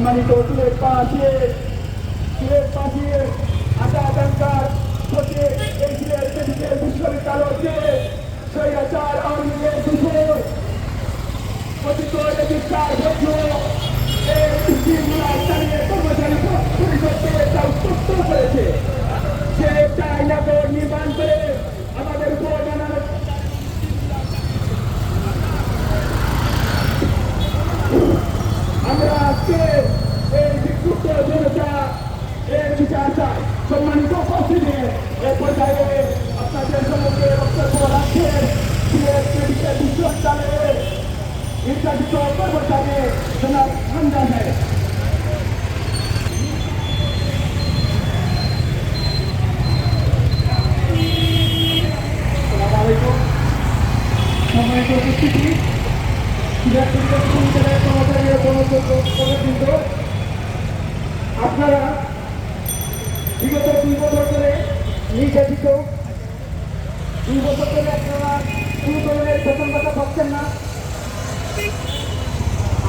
সম্মানিত সিলেট পাশে সিলেট পাশে আশা আকাঙ্ক্ষার হচ্ছে এই সিলেট মেডিকেল বিশ্ববিদ্যালয়কে স্বৈরাচার আওয়ামী লীগের দূষণ কথিত রেজিস্ট্রার বৈধ কর্মচারী জনাব হামদা সাহেব আসসালামু আলাইকুম সম্মানিত উপস্থিতি মেডিকেল বিশ্ববিদ্যালয়ের কর্মচারী ও আপনারা বছর ধরে নির্যাতিত দুই বছর ধরে আপনারা কোনো ধরনের বেতন ভাতা পাচ্ছেন না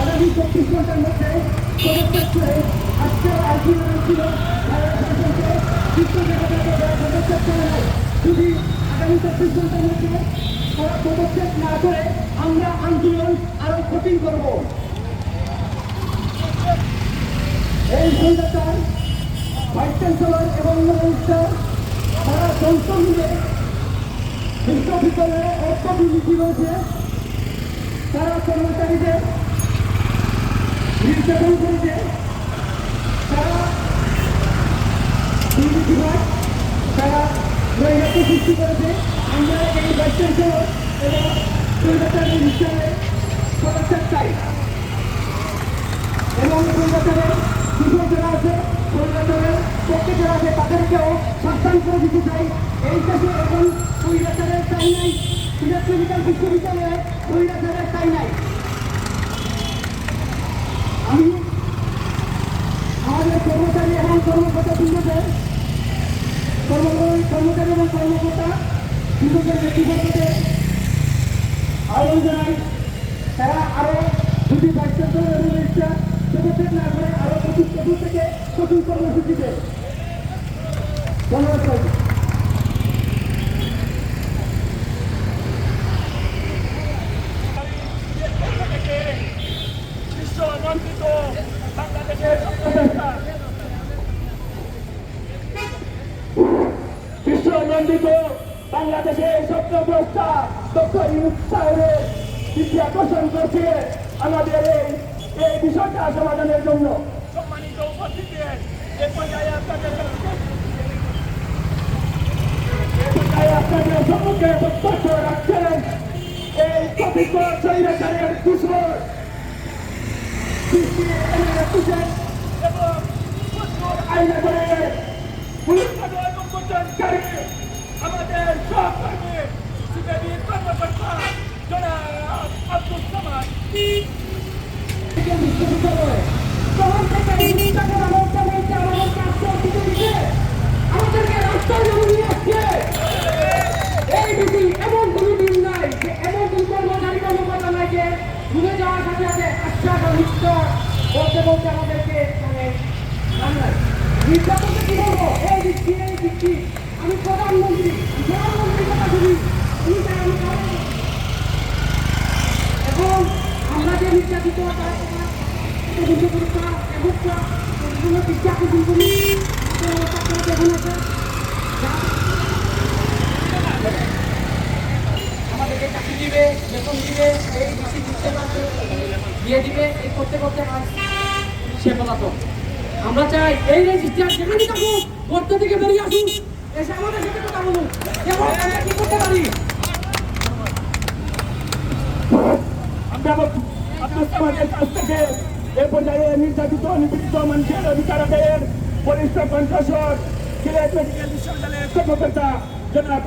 আগামী চব্বিশ ঘণ্টার মধ্যে করে আজকে আইসি ছিল যদি আগামী আমরা আন্দোলন আরও কঠিন করব। এই এবং মিনিস্টার তারা যৌথ মিলে বিশ্ববিদ্যালয়ে অর্থ দুর্নীতি তারা কর্মচারীদের নির্যাতন করেছে তারা তারা নৈরাত্য সৃষ্টি করেছে আমরা এই ভাইস চ্যান্সেলর এবং কলকাতার হিসাবে পদক্ষেপ চাই এবং কলকাতার কৃষক যারা আছে কলকাতার পক্ষে যারা আছে তাদেরকেও সাবধান করে দিতে চাই এই দেশে এখন কলকাতারের চাই নাই মেডিকেল বিশ্ববিদ্যালয়ে কলকাতারের চাই নাই আমি আমাদের কর্মচারী এবং কর্মকর্তা কর্মচারী এবং কর্মকর্তা তারা আরও দুটি ভাইস চ্যান্সেলর এবং রেজিস্ট্রার পদক্ষেপ না করে আরও পঁচিশ বছর থেকে কঠিন কর্মসূচিতে বিশ্বনন্দিত বাংলাদেশের বিশ্বনন্দিত বাংলাদেশের স্বপ্নদ্রষ্টা ডক্টর ইউনুস সাহেবের দৃষ্টি আকর্ষণ করছে আমাদের এই এই বিষয়টা সমাধানের জন্য সম্মানিত উপস্থিতি আপনাদের সম্মুখে বক্তব্য রাখছেন এই কবিত্র আমাদের সহকর্মী সিপিবি কর্মকর্তা জনাব আব্দুল সামাদ বিশ্ববিদ্যালয় তখন থেকে এই নির্যাতন আমাদের মধ্যে আমাদের কাজ করতে দিচ্ছে আমাদেরকে রাস্তায় নামিয়ে আসছে এই দিদি এমন কোনো দিন নাই যে এমন কোন কর্মচারী কর্মকর্তা নাই যে ঘুরে যাওয়ার সাথে সাথে আচ্ছা বা মিথ্য বলতে বলতে আমাদেরকে মানে জানায় নির্যাতনকে কি বলব এই দিচ্ছি এই দিচ্ছি আমি প্রধানমন্ত্রী প্রধানমন্ত্রীর কথা শুনি এবং আমরা যে নির্যাতিত তদন্ত পরীক্ষা বিভিন্ন বিদ্যা আকর্ষণ আছে আমাদেরকে চাকরি দিবে আমরা চাই এই রেজিস্ট্রার যেখানে থাকুক গর্ত থেকে বেরিয়ে আসুন এসে আমাদের সাথে কথা বলুন কি করতে পারি? এ পর্যায়ে নির্যাতিত, নিপীড়িত মানুষের অধিকার আদায়ের বলিষ্ঠ কণ্ঠস্বর, সিলেট মেডিকেল বিশ্ববিদ্যালয়ের কর্মকর্তা জনাব